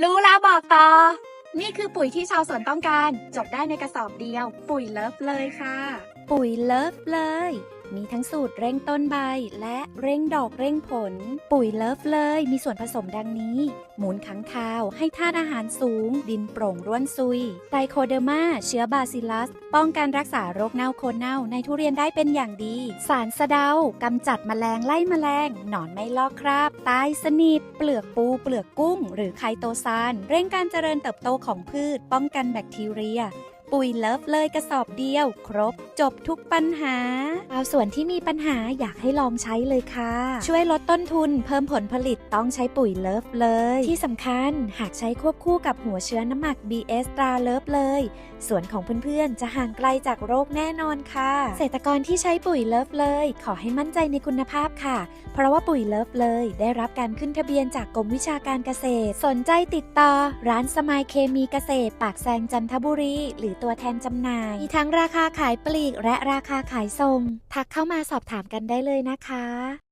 รู้แล้วบอกต่อ นี่คือปุ๋ยที่ชาวสวนต้องการ จบได้ในกระสอบเดียว ปุ๋ยเลิฟเลยค่ะ ปุ๋ยเลิฟเลย มีทั้งสูตรเร่งต้นใบ และเร่งดอกเร่งผล ปุ๋ยเลิฟเลยมีส่วนผสมดังนี้หมูลขังคาวให้ธาตุอาหารสูง ดินโปร่งร่วนซุย ไตรโคเดอร์มา เชื้อบาซิลัส ป้องกันรักษาโรคเน่าโคนเน่าในทุเรียนได้เป็นอย่างดี สารสะเดากำจัดแมลงไล่แมลง หนอนไม่ลอกคราบ ตายสนิท เปลือกปู เปลือกกุ้ง หรือไคโตซาน เร่งการเจริญเติบโตของพืช ป้องกันแบคทีเรีย ปุ๋ยเลิฟเลยกระสอบเดียว ครบจบทุกปัญหาชาวสวนที่มีปัญหาอยากให้ลองใช้เลยค่ะ ช่วยลดต้นทุนเพิ่มผลผลิตต้องใช้ปุ๋ยเลิฟเลย ที่สำคัญหากใช้ควบคู่กับหัวเชื้อน้ำหมัก BS ตราเลิฟเลยสวนของเพื่อนๆ จะห่างไกลจากโรคแน่นอนค่ะเกษตรกรที่ใช้ปุ๋ยเลิฟเลย ขอให้มั่นใจในคุณภาพค่ะ เพราะว่าปุ๋ยเลิฟเลย ได้รับการขึ้นทะเบียนจากกรมวิชาการเกษตร สนใจติดต่อ ร้านสมายเคมีเกษตร ปากแซงจันทบุรี หรือตัวแทนจำหน่าย มีทั้งราคาขายปลีกและราคาขายส่ง ทักเข้ามาสอบถามกันได้เลยนะคะ